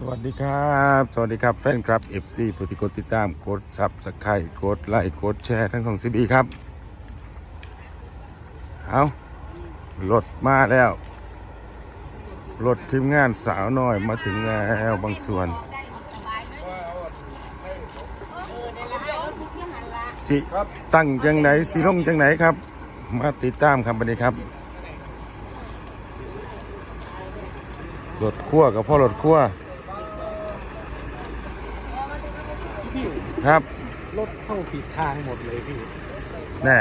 สวัสดีครับ สวัสดีครับแฟนครับ FC ผู้ที่กดติดตามกดซับสไครต์กดไลค์กดแชร์ทั้งของซีบีครับ เอารถมาแล้ว รถทีมงานสาวน้อยมาถึงแล้วบางส่วน สิตั้งจังไหนสีลงจังไหนครับ มาติดตามครับบันนี้ครับรถขั้วกับพ่อรถขั้ว ครับรถเข้าผิดทางหมดเลยพี่แน่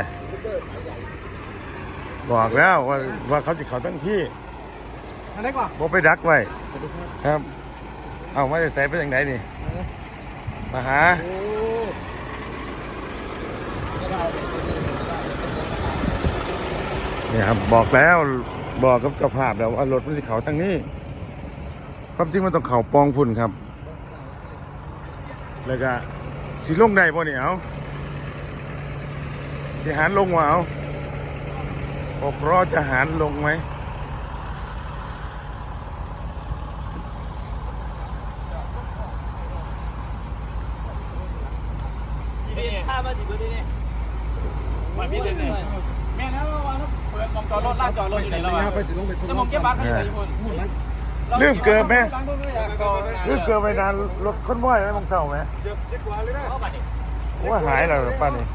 บอกแล้วว่าว่าเขาจะเขาตั้งที่อันนี้ก่อนบ่ไปดักไว้สวัสดีครับครับ เอามาจะใส่ไปอย่างไหนนี่มาหาโอ้เนี่ยครับบอกแล้วบอกกับเจ้าภาพแล้วว่ารถมันสิเขาตั้งนี้ความจริงมันต้องเขาปองพุ่นครับ แล้วก็ สิลงได้บ่เนี่ยเอาสิหารลงวะเอาอกรอจะหารลงไหมถ้ามาสิเบอร์นี้เนี่ยมาพี่เลยเนี่ยแม่แล้ววันเปิดมองจอดรถลาดจอดรถอยู่ไหนแล้ววะไปสิลงไปทุ่งแล้วผมเก็บบัตรให้ใส่คน ลืมเกินไหมตังค์ต้องไม่อยากก่อนลืมเกินไปนานรถค้นว่ายไหมมองเศร้าไหมเจ็บเจ็บกว่าเลยนะเข้าบัตรดิว่าหายแล้วป้านี่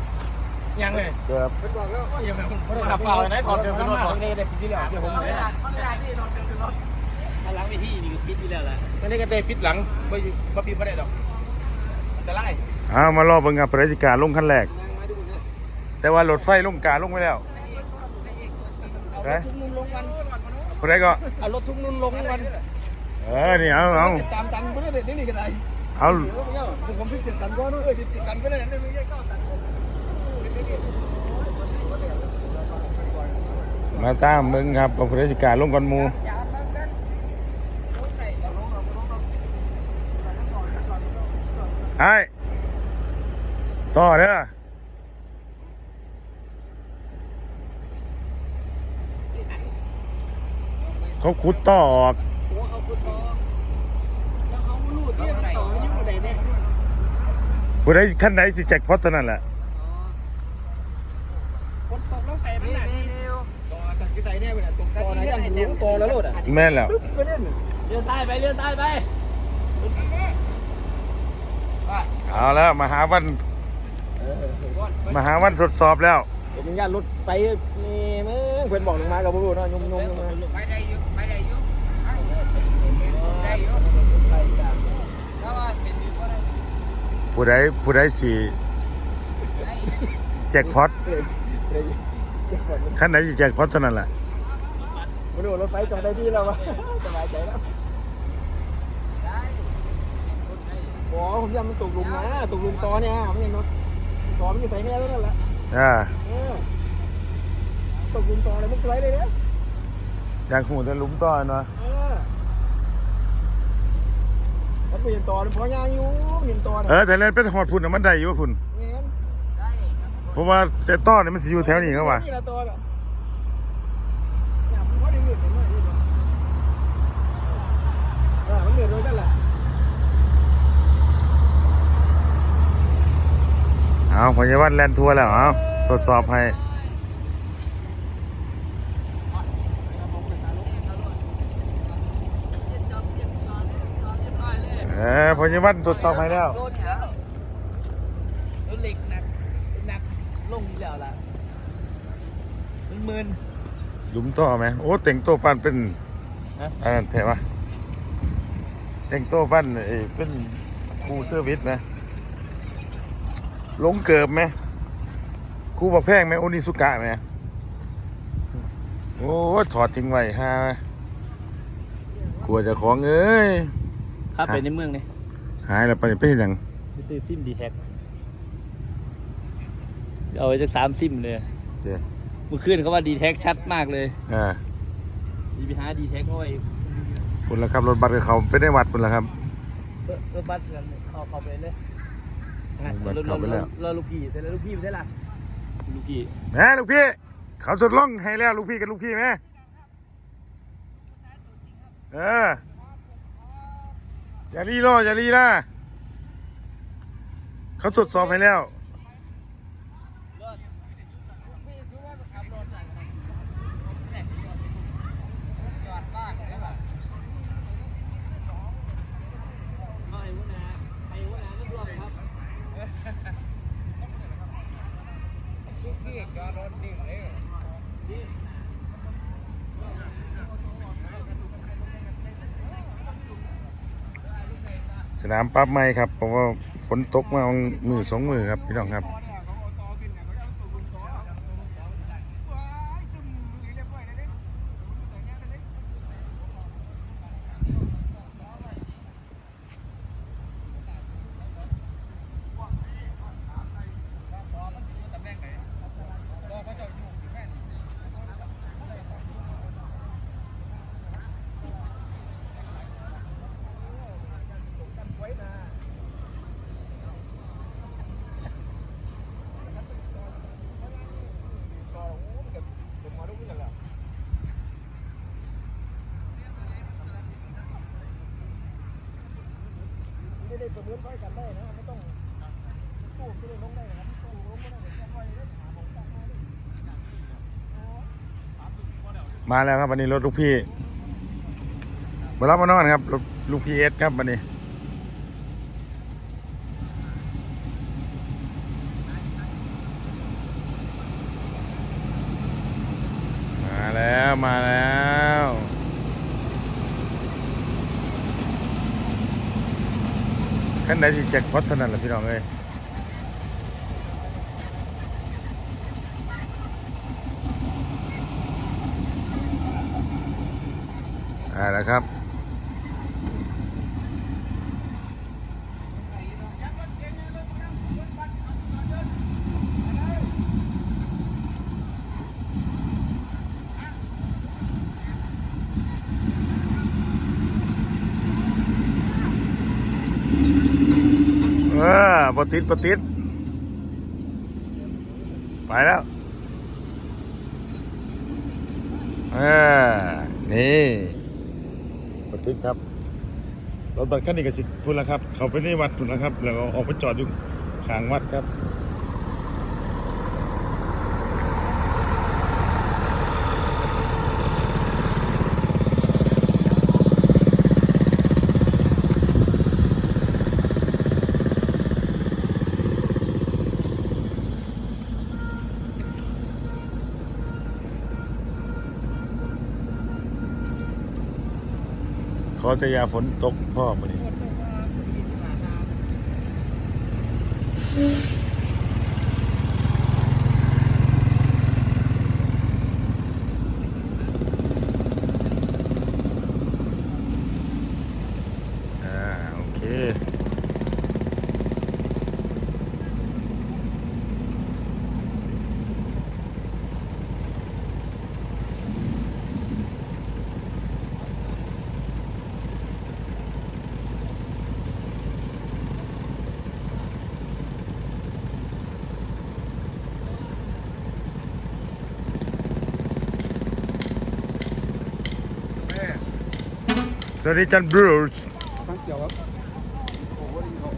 ยังเลยเกือบเป็นบอกแล้วยังไม่คนขับเปล่าไหนถอดเดินขึ้นรถถอดนี่ได้พิษที่แล้วเดี๋ยวผมเอาเลเวยลาเอาเวลาที่นอนเต็มรถถ้าล้างไปที่นี่ก็ปิดไปแล้วแหละไม่ได้กระเตะพิษหลังไม่ไม่ปิดไม่ได้ดอกอันตรายเอามารอเบิ่งกับปฏิการลงขั้นแรก แต่ว่ารถไฟลงกาลงไปแล้วเอารไปถทุกนุ่นลงวันคนใดก็เอารถทุกนุ่นลงวันเออนี่เอาเอาตามตันไม่ได้เด็ดนี่กันไรเอาผมพิจิตตันก็นู้นเอ้ยติดกันก็ได้ไม่ใช่เก้าตันมาตามมึงครับกับปฏิการลงก่อนหมูไอ้ต่อเด้อ เขาขุดต่อออกหัวเขาคุณต่อแล้วเขาลูดที่มันต่ออยู่ไหนเนี่ยผู้ใดขั้นไหนสิแจ็คพอตเท่านั้นแหละคนตกลงไปมันหนักต่อตันกี่ใส่แน่ไปเนี่ยตรงต่อไหนยันหูต่อแล้วโลดอะแม่นแล้วปึ๊บก็เล่นเลื่อนใต้ไปเลื่อนใต้ไปเอาแล้วมาหาวันมาหาวันทดสอบแล้วเป็นญาติรถไฟนี่มึงเพื่อนบอกลงมากับผู้รู้เนาะยมยมยมมาไปได้อยู่ไปได้อยู่ ได้อยู่แล้วว่าเป็นอยู่ก็ได้ผู้ใดผู้ใดสิแจ็คพอตเดี๋ยวเจ็บปวดขั้นไหนสิแจ็คพอตเท่านั้นแหละผู้รู้รถไฟจอดได้ที่แล้ววะสบายใจแล้วโอ้ผมยังมันตกหลุมนะตกหลุมตอเนี่ยไม่ใช่รถตอมันอยู่ใส่แม่แล้วนั่นแหละอ่าเออตกหลุมตอเลยมันสวยเลยเนี่ยจากหูจะหลุมต่อเนาะเออ แล้วไปเห็นตอเพราะยางอยู่เห็นตอเอเนี่ยอแต่เล่นเป็นหอดพุ่นน่ะมันได้อยู่ว่าพุ่นเห็นเพราะว่าแต่ต้อเนี่ยมันสิอยู่แถวนี้เขาว่านี่ละตอแบบอยากพูดให้เหนื่อยหน่อยเออมันเหนื่อยด้วยกันแหละเอาพยาบาลแลนทัวร์แล้วเอาทดสอบให้ ออพยาบาลทดสอบให้แล้วรถแล้วรถเหล็กหนักหนักลงแล้วล่ะมันมึนหลุมต่อไหมโอ้แต่งตัวปั้นเป็นฮะอันนั้นแถวะแต่งตัวปั้นไอ้เป็นครูเซอร์วิสไหมลงเกิบไหมครูบอกแพงไหมโอนิสุกะไหมโอ้ถอดทิ้งไว้ฮะกลัวเจะของเอ้ย ถ้าไปในเมืองเนี่ยหายแล้วไปไปเห็นหยังไปซื้อซิมดีแท็กเอาไปจากสามซิมเลยเจ้เมื่อคืนเขาว่าดีแท็กชัดมากเลยอ่าดีไปหาดีแท็กเอาไว้คุณละครับรถบัสกับเขาไปได้วัดคุณละครับรถรถบัสกันเอาเข้าไปเลยบัสเข้าไปแล้วรอลูกพี่เสร็จแล้วลูกพี่ไปได้ละลูกพี่แหม่ลูกพี่เขาทดลองให้แล้วลูกพี่กับลูกพี่ไหมเออ อย่ารีรออย่ารีล่ะเขาตรวจสอบให้แล้ว สนามปั๊บไม่ครับ เพราะว่าฝนตกมามือสองมือครับพี่น้องครับ ไม่ได้ประเมินไว้กันได้นะไม่ต้องตู้ไม่ได้ลงได้นะครับตู้ลงไม่ได้เดี๋ยวจะค่อยเล่นหาของตั้งมาดิมาแล้วครับวันนี้รถลูกพี่มารับมานอนครับรถลูกพี่เอสครับวันนี้ มาแล้วมาแล้วขั้น ไหนที่แจ็คพอตเท่านั้นแหละพี่น้องเอ้ยอ่าแล้วครับ ออปติดปติด ไปแล้ว เออ นี่ปติดครับ รถบัสคันนี้ก็สิพุ่นแล้วครับ เขาไปในวัดพุ่นแล้วครับ แล้วก็ออกไปจอดอยู่ข้างวัดครับ ขอแต่อยาฝนตกพ่อมานี่ สวัสดีจันบรูซตั้งเกี่ยวครับโอ้โหดีครับ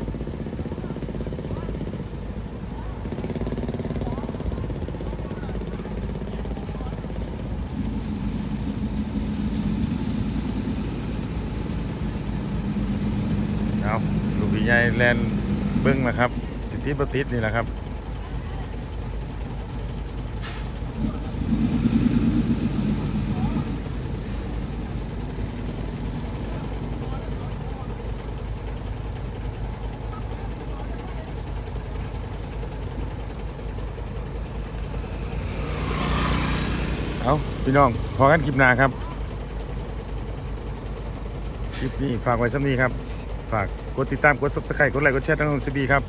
เอาลูกพี่ใหญ่แลนเบิ้งนะครับ สิทธิประติดนี่แหละครับ พี่น้องพอกันคลิปหน้าครับ คลิปนี้ฝากไว้สักนี้ครับ ฝากกดติดตาม กด subscribe กดไลค์ กดแชร์ทั้งของซีบีครับ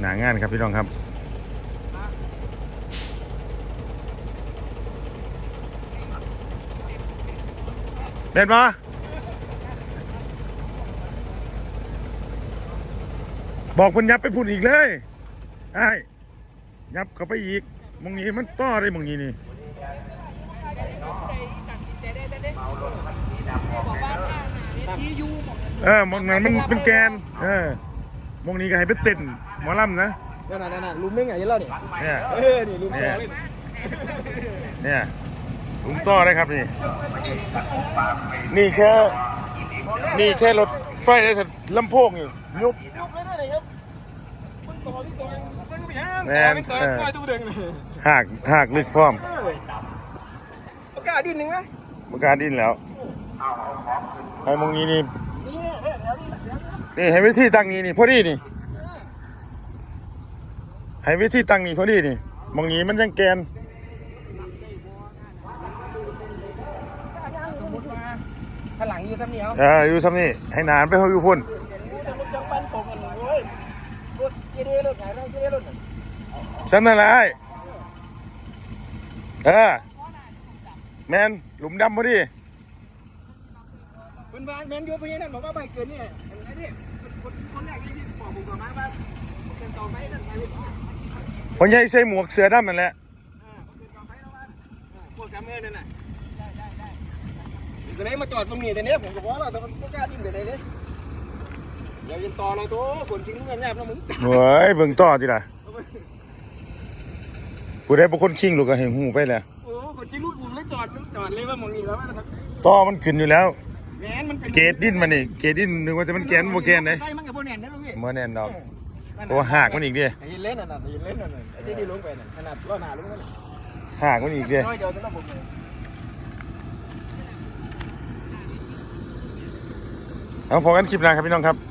หนางานครับพี่น้องครับเด็ดมาบอกคนยับไปพูดอีกเลยไอ้ ยับเข้าไปอีกมองนี้มันต่อได้มองนี้นี่ตัดสินใจได้แต่เด้ที่อยู่หมดเออมองนั้นมันเป็นแกน เออมองนี้ก็ให้เป็นเต้นหมอลำนะนั่นน่ะนั่นน่ะลุมนึงไงยันเล่าเนี่ยเนี่ยเออนี่ลุมนึงเลยเนี่ยลุงต่อได้ครับนี่ นี่แค่ นี่แค่รถไฟได้แต่ลำโพงนี่ยุบลุมเลยได้เลยครับ แม่นต่อเออปล่อยตัวเด้งเลยหากหากลึกพร้อมเออโอกาสดินหนึ่งไหมมันการดิ้นแล้วไอ้มองนี้นี่นี่เนี่ยแถวนี้แหละแถวนี้นี่ให้วิธีตั้งนี้นี่พอดีนี่ให้วิธีตั้งนี่พอดีนี่มองนี้มันยังแกนสมมติว่าถ้าหลังอยู่ซ้ำเหนียวเอออยู่ซ้ำนี่ให้นานไปเขาอยู่พุ่น แต่รถจังปันตกกันโว้ยรถเจดีร ถไหนรถเจดีรถไหนซ้ำนั่นแหละไอ้เออแมนหลุมดำพอดีเป็นบ้านแมนยูพญานั่นบอกว่าใบเกินเนี่ยไอ้นี่คนคนแรกที่บอกผมกับมาว่าเป็นต่อไม้นั่นไงพอใหญ่ใส่หมวกเสือดำนั่นแหละพวกกำเงินนั่นน่ะจะได้มาจอดตรงนี้แต่เนี้ยผมก็บอกแล้วแต่มันก็กล้าดิ้นไปไหนเนี่ย เดี๋ยวยันต่อเราตัวคนจริงเงินแนบนะมึงเฮ้ยเบิ่งต่อจิล่ะผู้ใดเป็นคนคิงลูกก็เห็นหูไปแล้วโอ้คนจริงลูกผมเลยจอดมันจอดเลยว่ามึงนี่แล้วว่าต่อมันขึ้นอยู่แล้วแมนมันเป็นเกรดดิ้นมันนี่เกรดดิ้นนึกว่าจะมันแกนบ่แกนเลยได้มันกับโบแนนนะลูกพี่บ่แน่นดอกตัวหากมันอีกเด้ไอ้เล่นน่ะไอ้เล่นน่ะไอ้ที่ที่ลงไปน่ะขนาดล้อหน้าลงนั่นหากมันอีกเด้น้อยเดียวจะต้องผมเลยเอาพอกันคลิปหน้าครับพี่น้องครับค